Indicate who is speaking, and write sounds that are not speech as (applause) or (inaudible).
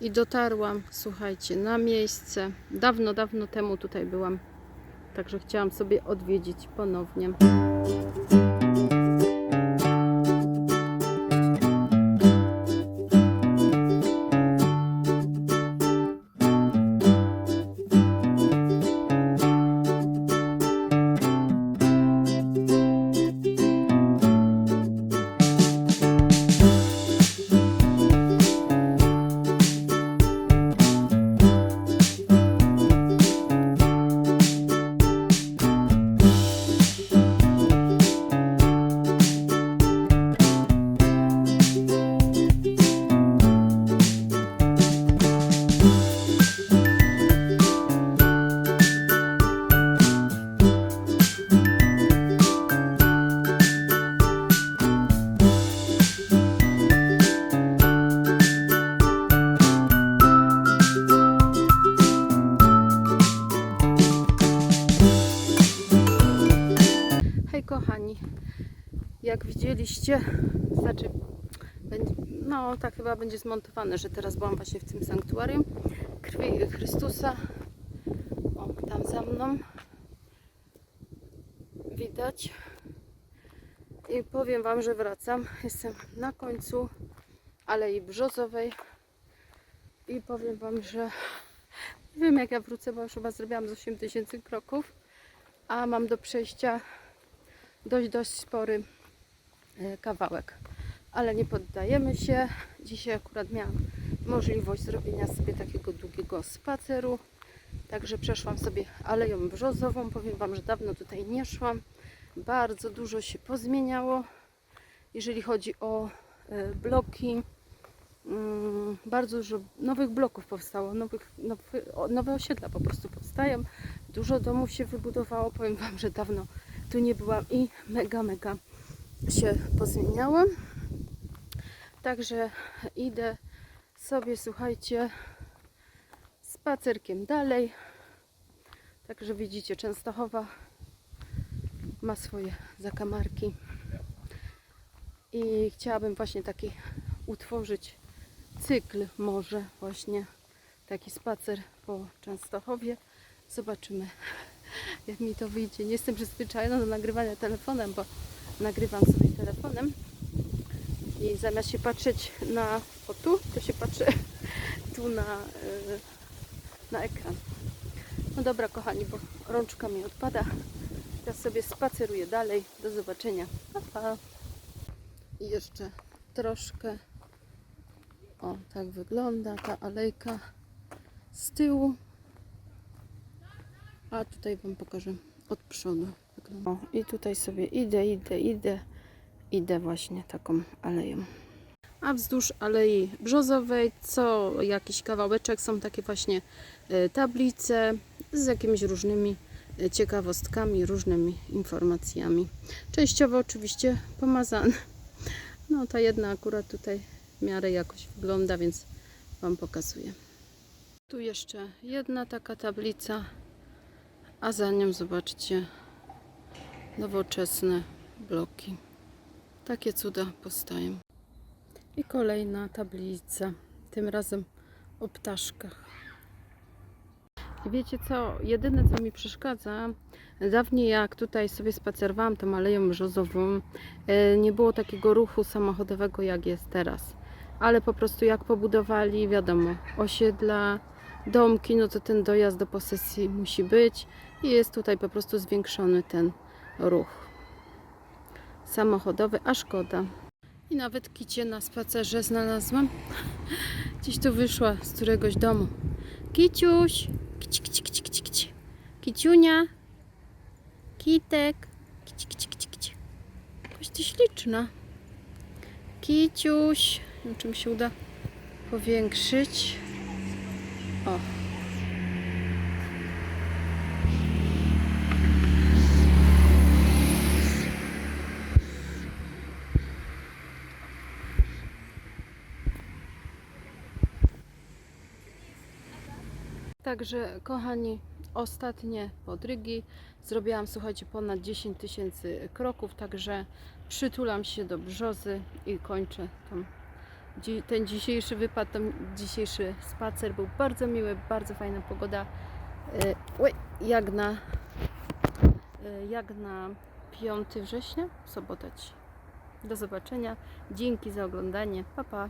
Speaker 1: I dotarłam, słuchajcie, na miejsce. Dawno, dawno temu tutaj byłam. Także chciałam sobie odwiedzić ponownie. Jak widzieliście, znaczy, no tak chyba będzie zmontowane, że teraz byłam właśnie w tym sanktuarium krwi Chrystusa. O, tam za mną widać. I powiem Wam, że wracam. Jestem na końcu Alei Brzozowej i powiem Wam, że nie wiem jak ja wrócę, bo już chyba zrobiłam z 8 tysięcy kroków, a mam do przejścia dość, dość spory kawałek. Ale nie poddajemy się. Dzisiaj akurat miałam możliwość zrobienia sobie takiego długiego spaceru. Także przeszłam sobie Aleją Brzozową. Powiem Wam, że dawno tutaj nie szłam. Bardzo dużo się pozmieniało, jeżeli chodzi o e, bloki. Mm, Bardzo dużo nowych bloków powstało, nowych, nowy, nowe osiedla po prostu powstają. Dużo domów się wybudowało. Powiem Wam, że dawno tu nie byłam i mega, mega się pozmieniałam. Także idę sobie, słuchajcie, spacerkiem dalej. Także widzicie, Częstochowa ma swoje zakamarki. I chciałabym właśnie taki utworzyć cykl może właśnie taki spacer po Częstochowie. Zobaczymy (laughs) jak mi to wyjdzie. Nie jestem przyzwyczajona do nagrywania telefonem, bo nagrywam sobie telefonem i zamiast się patrzeć na o tu, to się patrzę (laughs) tu na, y, na ekran. No dobra kochani, bo rączka mi odpada. Ja sobie spaceruję dalej. Do zobaczenia. Pa, pa. I jeszcze troszkę o, tak wygląda ta alejka z tyłu. A tutaj Wam pokażę od przodu. O, I tutaj sobie idę, idę, idę. Idę właśnie taką aleją. A wzdłuż Alei Brzozowej co jakiś kawałeczek są takie właśnie e, tablice z jakimiś różnymi e, ciekawostkami, różnymi informacjami. Częściowo oczywiście pomazane. No ta jedna akurat tutaj w miarę jakoś wygląda, więc Wam pokazuję. Tu jeszcze jedna taka tablica, a za nią zobaczcie nowoczesne bloki. Takie cuda powstają. I kolejna tablica, tym razem o ptaszkach. I wiecie co, jedyne co mi przeszkadza, dawniej jak tutaj sobie spacerowałam tą aleją brzozową, e, nie było takiego ruchu samochodowego jak jest teraz. Ale po prostu jak pobudowali, wiadomo, osiedla, domki, no to ten dojazd do posesji musi być i jest tutaj po prostu zwiększony ten ruch samochodowy, a szkoda. I nawet kicie na spacerze znalazłam. Gdzieś tu wyszła z któregoś domu. Kiciuś! Kici, kici, kici, kici, kici. Kiciunia! Kitek! Kici, kici, kici, kici. Jakaś ty śliczna. Kiciuś! Czym się uda powiększyć? O! Także kochani, ostatnie podrygi. Zrobiłam, słuchajcie, ponad 10 tysięcy kroków, także przytulam się do brzozy i kończę tą ten dzisiejszy wypad, ten dzisiejszy spacer był bardzo miły, bardzo fajna pogoda. E, jak na, e, jak na 5 września, dzisiaj. Do zobaczenia. Dzięki za oglądanie. Pa, pa.